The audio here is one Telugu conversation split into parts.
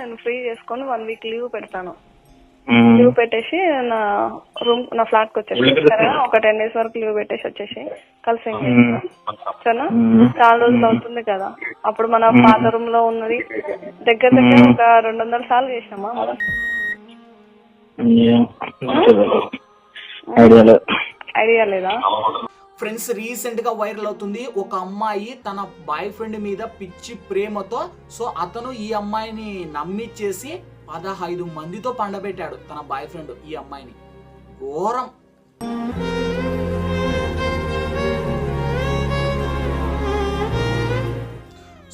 నేను ఫ్రీ చేసుకొని వన్ వీక్ లీవ్ పెడతాను. లీవ్ పెట్టేసి నా రూమ్ నా ఫ్లాట్కి వచ్చేసి సరేనా? ఒక టెన్ డేస్ వరకు లీవ్ పెట్టేసి వచ్చేసి కలిసి. సరేనా? చాలా రోజులు అవుతుంది కదా. అప్పుడు మన పాత రూమ్లో ఉన్నది. దగ్గర దగ్గర ఒక రెండు వందల సార్లు చేసినామా మనం? ఐడియా లేదా? ఫ్రెండ్స్ రీసెంట్గా వైరల్ అవుతుంది. ఒక అమ్మాయి తన బాయ్ ఫ్రెండ్ మీద పిచ్చి ప్రేమతో సో అతను ఈ అమ్మాయిని నమ్మిచ్చేసి పదహైదు మందితో పండబెట్టాడు తన బాయ్ ఫ్రెండ్ ఈ అమ్మాయిని. ఘోరం.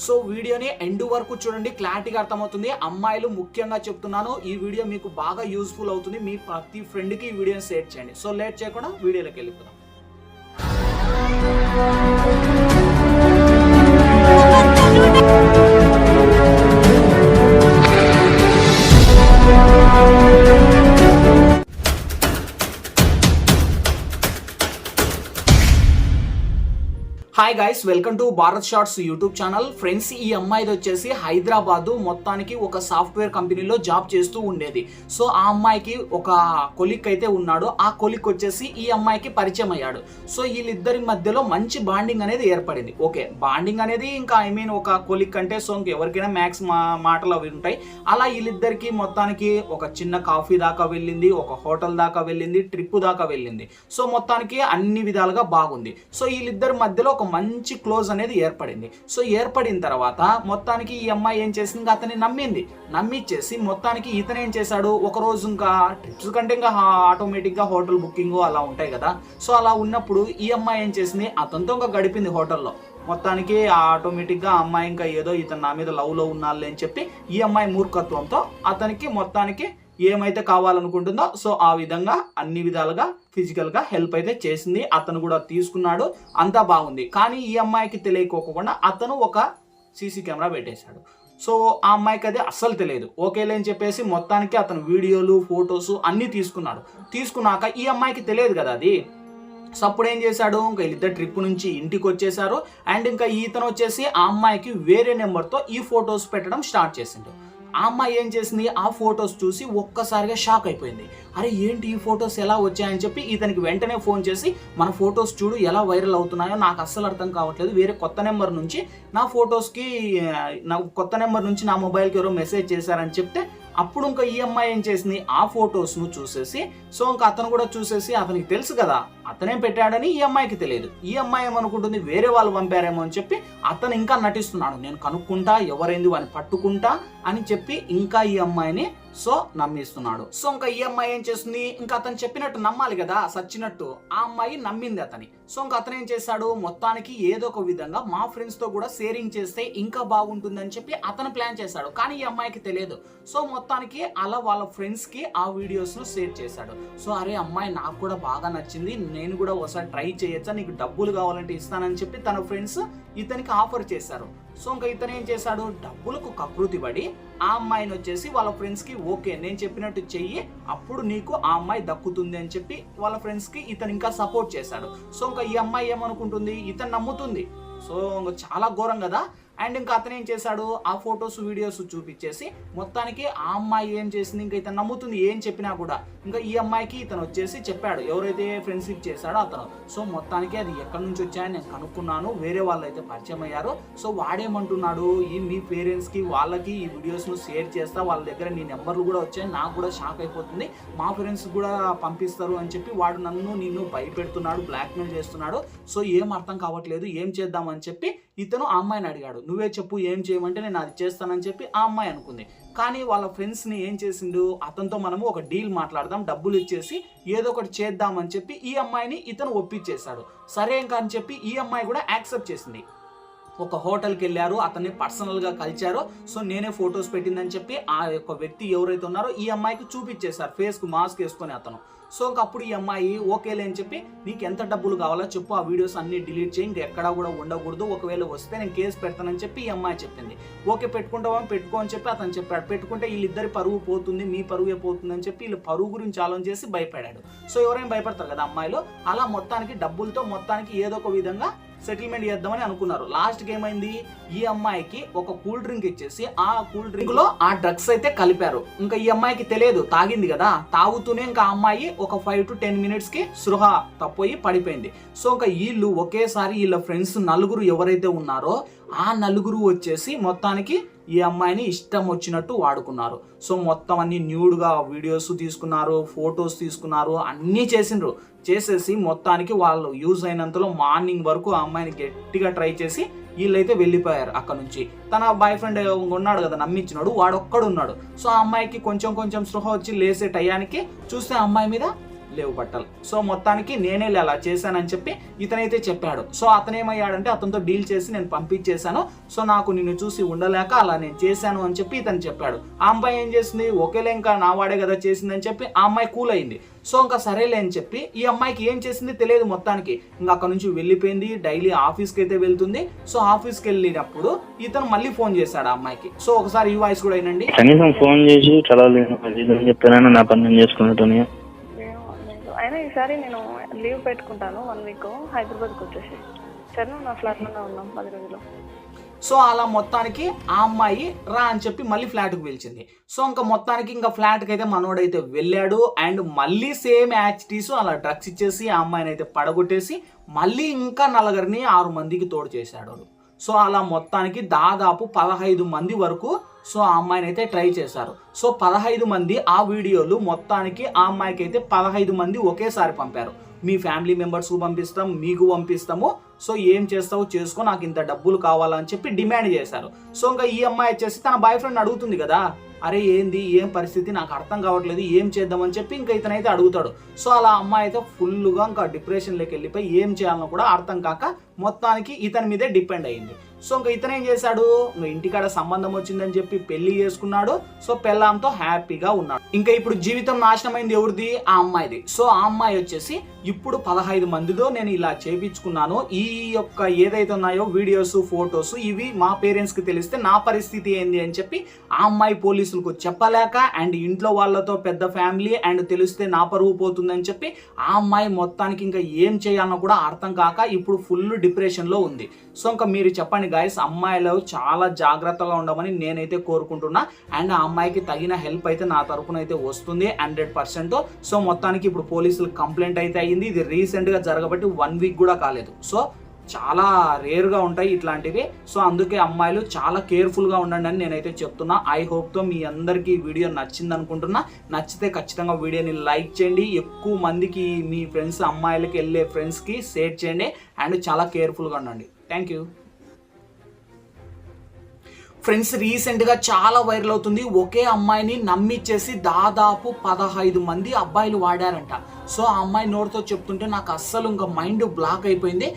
సో వీడియోని ఎండ్ వరకు చూడండి క్లారిటీగా అర్థమవుతుంది. అమ్మాయిలు ముఖ్యంగా చెప్తున్నాను ఈ వీడియో మీకు బాగా యూస్ఫుల్ అవుతుంది. మీ ప్రతి ఫ్రెండ్కి ఈ వీడియోని షేర్ చేయండి. సో లేట్ చేయకుండా వీడియోలోకి వెళ్ళిపోదాం. Música hi guys welcome to Bharat shorts YouTube channel friends ఈ అమ్మాయిది వచ్చేసి హైదరాబాద్ మొత్తానికి ఒక సాఫ్ట్వేర్ కంపెనీలో జాబ్ చేస్తూ ఉండేది. సో ఆ అమ్మాయికి ఒక కొలిక్ అయితే ఉన్నాడు. ఆ కొలిక్ వచ్చేసి ఈ అమ్మాయికి పరిచయం అయ్యాడు. సో వీళ్ళిద్దరి మధ్యలో మంచి బాండింగ్ అనేది ఏర్పడింది. ఓకే బాండింగ్ అనేది ఇంకా ఐ మీన్ ఒక కొలిక్ అంటే సో ఎవరికైనా మ్యాక్స్ మా మాటలు అవి ఉంటాయి. అలా వీళ్ళిద్దరికి మొత్తానికి ఒక చిన్న కాఫీ దాకా వెళ్ళింది ఒక హోటల్ దాకా వెళ్ళింది ట్రిప్ దాకా వెళ్ళింది. సో మొత్తానికి అన్ని విధాలుగా బాగుంది. సో వీళ్ళిద్దరి మధ్యలో ఒక మంచి క్లోజ్ అనేది ఏర్పడింది. సో ఏర్పడిన తర్వాత మొత్తానికి ఈ అమ్మాయి ఏం చేసింది? అతన్ని నమ్మింది. నమ్మిచ్చేసి మొత్తానికి ఇతను ఏం చేశాడు? ఒక రోజు ఇంకా ట్రిప్స్ కంటే ఇంకా ఆటోమేటిక్గా హోటల్ బుకింగ్ అలా ఉంటాయి కదా. సో అలా ఉన్నప్పుడు ఈ అమ్మాయి ఏం చేసింది? అతనితో ఇంకా గడిపింది హోటల్లో. మొత్తానికి ఆటోమేటిక్గా అమ్మాయి ఇంకా ఏదో ఇతను నా మీద లవ్లో ఉన్నాళ్ళే అని చెప్పి ఈ అమ్మాయి మూర్ఖత్వంతో అతనికి మొత్తానికి ఏమైతే కావాలనుకుంటుందో సో ఆ విధంగా అన్ని విధాలుగా ఫిజికల్గా హెల్ప్ అయితే చేసింది. అతను కూడా తీసుకున్నాడు. అంతా బాగుంది. కానీ ఈ అమ్మాయికి తెలియకోకుండా అతను ఒక సీసీ కెమెరా పెట్టేశాడు. సో ఆ అమ్మాయికి అది అస్సలు తెలియదు. ఓకేలే అని చెప్పేసి మొత్తానికి అతను వీడియోలు ఫొటోస్ అన్నీ తీసుకున్నాడు. తీసుకున్నాక ఈ అమ్మాయికి తెలియదు కదా అది. సో అప్పుడు ఏం చేశాడు? ఇంకా వీళ్ళిద్దరు ట్రిప్ నుంచి ఇంటికి వచ్చేసారు అండ్ ఇంకా ఈతను వచ్చేసి ఆ అమ్మాయికి వేరే నెంబర్తో ఈ ఫొటోస్ పెట్టడం స్టార్ట్ చేసిండు. ఆ అమ్మాయి ఏం చేసింది? ఆ ఫొటోస్ చూసి ఒక్కసారిగా షాక్ అయిపోయింది. అరే ఏంటి ఈ ఫొటోస్ ఎలా వచ్చాయని చెప్పి ఇతనికి వెంటనే ఫోన్ చేసి మన ఫొటోస్ చూడు ఎలా వైరల్ అవుతున్నాయో నాకు అస్సలు అర్థం కావట్లేదు. వేరే కొత్త నెంబర్ నుంచి నా ఫొటోస్కి నా కొత్త నెంబర్ నుంచి నా మొబైల్కి ఎవరో మెసేజ్ చేశారని చెప్తే అప్పుడు ఇంకా ఈ అమ్మాయి ఏం చేసింది? ఆ ఫొటోస్ను చూసేసి సో ఇంకా అతను కూడా చూసేసి అతనికి తెలుసు కదా అతనేం పెట్టాడని ఈ అమ్మాయికి తెలియదు. ఈ అమ్మాయి ఏమనుకుంటుంది? వేరే వాళ్ళు పంపారేమో అని చెప్పి అతను ఇంకా నటిస్తున్నాడు. నేను కనుక్కుంటా ఎవరైంది వాడిని పట్టుకుంటా అని చెప్పి ఇంకా ఈ అమ్మాయిని సో నమ్మిస్తున్నాడు. సో ఇంకా ఈ అమ్మాయి ఏం చేస్తుంది? ఇంకా అతను చెప్పినట్టు నమ్మాలి కదా? సచ్చినట్టు. ఆ అమ్మాయి నమ్మింది అతని. సో ఇంకా అతను ఏం చేశాడు? మొత్తానికి ఏదో ఒక విధంగా మా ఫ్రెండ్స్తో కూడా షేరింగ్ చేస్తే ఇంకా బాగుంటుందని చెప్పి అతను ప్లాన్ చేశాడు. కానీ ఈ అమ్మాయికి తెలియదు. సో మొత్తానికి అలా వాళ్ళ ఫ్రెండ్స్కి ఆ వీడియోస్ను షేర్ చేశాడు. సో అరే అమ్మాయి నాకు కూడా బాగా నచ్చింది. నేను కూడా ఒకసారి ట్రై చేయొచ్చా? నీకు డబ్బులు కావాలంటే ఇస్తానని చెప్పి తన ఫ్రెండ్స్ ఇతనికి ఆఫర్ చేశారు. సో ఇంకా ఇతను ఏం చేశాడు? డబ్బులకు కకృతి పడి ఆ అమ్మాయిని వచ్చేసి వాళ్ళ ఫ్రెండ్స్కి ఓకే నేను చెప్పినట్టు చెయ్యి అప్పుడు నీకు ఆ అమ్మాయి దక్కుతుంది అని చెప్పి వాళ్ళ ఫ్రెండ్స్కి ఇతను ఇంకా సపోర్ట్ చేశాడు. సో ఇంకా ఈ అమ్మాయి ఏమనుకుంటుంది? ఇతను నమ్ముతుంది. సో ఇంకా చాలా ఘోరం కదా? అండ్ ఇంకా అతను ఏం చేశాడు? ఆ ఫొటోస్ వీడియోస్ చూపించేసి మొత్తానికి ఆ అమ్మాయి ఏం చేసింది? ఇంకా ఇతను నమ్ముతుంది. ఏం చెప్పినా కూడా. ఇంకా ఈ అమ్మాయికి ఇతను వచ్చేసి చెప్పాడు ఎవరైతే ఫ్రెండ్షిప్ చేశాడో అతను. సో మొత్తానికి అది ఎక్కడి నుంచి వచ్చాయని నేను కనుక్కున్నాను వేరే వాళ్ళు అయితే పరిచయం అయ్యారు. సో వాడేమంటున్నాడు ఈ మీ పేరెంట్స్కి వాళ్ళకి ఈ వీడియోస్ను షేర్ చేస్తా వాళ్ళ దగ్గర నీ నెంబర్లు కూడా వచ్చాయి నాకు కూడా షాక్ అయిపోతుంది. మా ఫ్రెండ్స్ కూడా పంపిస్తారు అని చెప్పి వాడు నన్ను నిన్ను భయపెడుతున్నాడు బ్లాక్మెయిల్ చేస్తున్నాడు. సో ఏం అర్థం కావట్లేదు ఏం చేద్దామని చెప్పి ఇతను ఆ అమ్మాయిని అడిగాడు. నువ్వే చెప్పు ఏం చేయమంటే నేను అది చేస్తానని చెప్పి ఆ అమ్మాయి అనుకుంది. కానీ వాళ్ళ ఫ్రెండ్స్ని ఏం చేసిండు? అతనితో మనము ఒక డీల్ మాట్లాడదాం డబ్బులు ఇచ్చేసి ఏదో ఒకటి చేద్దామని చెప్పి ఈ అమ్మాయిని ఇతను ఒప్పించేశాడు. సరే ఇంకా అని చెప్పి ఈ అమ్మాయి కూడా యాక్సెప్ట్ చేసింది. ఒక హోటల్కి వెళ్ళారు అతన్ని పర్సనల్గా కలిచారు సో నేనే ఫొటోస్ పెట్టిందని చెప్పి ఆ యొక్క వ్యక్తి ఎవరైతే ఉన్నారో ఈ అమ్మాయికి చూపించేశారు. ఫేస్కు మాస్క్ వేసుకొని అతను. సో ఇంక అప్పుడు ఈ అమ్మాయి ఓకేలే అని చెప్పి నీకు ఎంత డబ్బులు కావాలో చెప్పు ఆ వీడియోస్ అన్ని డిలీట్ చేయి ఇంకెక్కడా కూడా ఉండకూడదు. ఒకవేళ వస్తే నేను కేసు పెడతానని చెప్పి ఈ అమ్మాయి చెప్పింది. ఓకే పెట్టుకుంటావా? పెట్టుకో అని చెప్పి అతను చెప్పాడు. పెట్టుకుంటే వీళ్ళిద్దరి పరువు పోతుంది మీ పరువే పోతుంది అని చెప్పి వీళ్ళు పరువు గురించి ఆలోచన చేసి భయపడాడు. సో ఎవరైనా భయపడతారు కదా అమ్మాయిలు? అలా మొత్తానికి డబ్బులతో మొత్తానికి ఏదో ఒక విధంగా సెటిల్మెంట్ చేద్దామని అనుకున్నారు. లాస్ట్కి ఏమైంది? ఈ అమ్మాయికి ఒక కూల్ డ్రింక్ ఇచ్చేసి ఆ కూల్ డ్రింక్లో ఆ డ్రగ్స్ అయితే కలిపారు. ఇంకా ఈ అమ్మాయికి తెలియదు తాగింది కదా? తాగుతూనే ఇంకా ఆ అమ్మాయి ఒక ఫైవ్ టు టెన్ మినిట్స్కి సృహ తప్పోయి పడిపోయింది. సో ఇంకా వీళ్ళు ఒకేసారి వీళ్ళ ఫ్రెండ్స్ నలుగురు ఎవరైతే ఉన్నారో ఆ నలుగురు వచ్చేసి మొత్తానికి ఈ అమ్మాయిని ఇష్టం వచ్చినట్టు వాడుకున్నారు. సో మొత్తం అన్ని న్యూడ్గా వీడియోస్ తీసుకున్నారు ఫొటోస్ తీసుకున్నారు అన్నీ చేసిండ్రు. చేసేసి మొత్తానికి వాళ్ళు యూజ్ అయినంతలో మార్నింగ్ వరకు ఆ అమ్మాయిని గట్టిగా ట్రై చేసి వీళ్ళైతే వెళ్ళిపోయారు అక్కడ నుంచి. తన బాయ్ ఫ్రెండ్ ఉన్నాడు కదా నమ్మించినాడు వాడు సో ఆ అమ్మాయికి కొంచెం కొంచెం స్పృహ వచ్చి లేసే టయానికి చూస్తే ఆ అమ్మాయి మీద లేవు బట్టలు. సో మొత్తానికి నేనే అలా చేశానని చెప్పి ఇతనైతే చెప్పాడు. సో అతను ఏమయ్యాడంటే అతనితో డీల్ చేసి నేను పంపించేశాను. సో నాకు నిన్ను చూసి ఉండలేక అలా నేను చేశాను అని చెప్పి ఇతను చెప్పాడు. ఆ అమ్మాయి ఏం చేసింది? ఒకేలే ఇంకా నా వాడే కదా చేసిందని చెప్పి ఆ అమ్మాయి కూల్ అయింది సో ఇంకా సరేలే అని చెప్పి ఈ అమ్మాయికి ఏం చేసింది తెలియదు మొత్తానికి. ఇంకా అక్కడ నుంచి వెళ్ళిపోయింది. డైలీ ఆఫీస్కి అయితే వెళ్తుంది. సో ఆఫీస్కి వెళ్ళినప్పుడు ఇతను మళ్ళీ ఫోన్ చేశాడు ఆ అమ్మాయికి. సో ఒకసారి ఈ వాయిస్ కూడా అయినండి కనీసం ఫోన్ చేసి చదవలేదు చెప్పాను నా పని చేసుకున్నట్టు ఈసారి నేను లీవ్ పెట్టుకుంటాను వన్ వీక్ హైదరాబాద్కి వచ్చేసి. సరే నా ఫ్లాట్లోనే ఉన్నాం పది రోజులు. సో అలా మొత్తానికి ఆ అమ్మాయి రా అని చెప్పి మళ్ళీ ఫ్లాట్కి పిలిచింది. సో ఇంకా మొత్తానికి ఇంకా ఫ్లాట్కి అయితే మనోడైతే వెళ్ళాడు అండ్ మళ్ళీ సేమ్ యాక్టివిటీస్ అలా డ్రగ్స్ ఇచ్చేసి ఆ అమ్మాయిని అయితే పడగొట్టేసి మళ్ళీ ఇంకా నలుగురిని ఆరు మందికి తోడు చేశాడు. సో అలా మొత్తానికి దాదాపు పదహైదు మంది వరకు సో ఆ అమ్మాయిని అయితే ట్రై చేశారు. సో పదహైదు మంది ఆ వీడియోలు మొత్తానికి ఆ అమ్మాయికి అయితే పదహైదు మంది ఒకేసారి పంపారు. మీ ఫ్యామిలీ మెంబర్స్కు పంపిస్తాం మీకు పంపిస్తాము. సో ఏం చేస్తావు చేసుకో నాకు ఇంత డబ్బులు కావాలని చెప్పి డిమాండ్ చేశారు. సో ఇంకా ఈ అమ్మాయి వచ్చేసి తన బాయ్ ఫ్రెండ్ అడుగుతుంది కదా. అరే ఏంది ఏం పరిస్థితి నాకు అర్థం కావట్లేదు ఏం చేద్దామని చెప్పి ఇంకా ఇతనైతే అడుగుతాడు. సో అలా అమ్మాయి అయితే ఫుల్గా ఇంకా డిప్రెషన్లోకి వెళ్ళిపోయి ఏం చేయాలని కూడా అర్థం కాక మొత్తానికి ఇతని మీదే డిపెండ్ అయ్యింది సో ఇంకా ఇతను ఏం చేశాడు? ఇంకా ఇంటికాడ సంబంధం వచ్చిందని చెప్పి పెళ్ళి చేసుకున్నాడు. సో పెళ్ళాంతో హ్యాపీగా ఉన్నాడు. ఇంకా ఇప్పుడు జీవితం నాశనమైంది ఎవరిది? ఆ అమ్మాయిది. సో ఆ అమ్మాయి వచ్చేసి ఇప్పుడు పదహైదు మందితో నేను ఇలా చేపించుకున్నాను. ఈ యొక్క ఏదైతే ఉన్నాయో వీడియోస్ ఫొటోస్ ఇవి మా పేరెంట్స్కి తెలిస్తే నా పరిస్థితి ఏంది అని చెప్పి ఆ అమ్మాయి పోలీసులకు చెప్పలేక అండ్ ఇంట్లో వాళ్ళతో పెద్ద ఫ్యామిలీ అండ్ తెలిస్తే నా పరువు పోతుందని చెప్పి ఆ అమ్మాయి మొత్తానికి ఇంకా ఏం చేయాలనో కూడా అర్థం కాక ఇప్పుడు ఫుల్ డిప్రెషన్లో ఉంది. సో ఇంకా మీరు చెప్పండి గాయస్ అమ్మాయిలు చాలా జాగ్రత్తగా ఉండమని నేనైతే కోరుకుంటున్నా. అండ్ ఆ అమ్మాయికి తగిన హెల్ప్ అయితే నా తరపున అయితే వస్తుంది హండ్రెడ్ పర్సెంట్. సో మొత్తానికి ఇప్పుడు పోలీసులు కంప్లైంట్ అయితే అయ్యింది. ఇది రీసెంట్గా జరగబట్టి వన్ వీక్ కూడా కాలేదు. సో చాలా రేర్గా ఉంటాయి ఇట్లాంటివి. సో అందుకే అమ్మాయిలు చాలా కేర్ఫుల్గా ఉండండి అని నేనైతే చెప్తున్నా. ఐ హోప్తో మీ అందరికీ వీడియో నచ్చింది అనుకుంటున్నా. నచ్చితే ఖచ్చితంగా వీడియోని లైక్ చేయండి. ఎక్కువ మందికి మీ ఫ్రెండ్స్ అమ్మాయిలకి వెళ్ళే ఫ్రెండ్స్కి షేర్ చేయండి. అండ్ చాలా కేర్ఫుల్గా ఉండండి. థ్యాంక్ యూ ఫ్రెండ్స్ రీసెంట్గా చాలా వైరల్ అవుతుంది. ఒకే అమ్మాయిని నమ్మిచ్చేసి దాదాపు పదహైదు మంది అబ్బాయిలు వాడారంట. సో ఆ అమ్మాయి నోటితో చెప్తుంటే నాకు అస్సలు ఇంకా మైండ్ బ్లాక్ అయిపోయింది.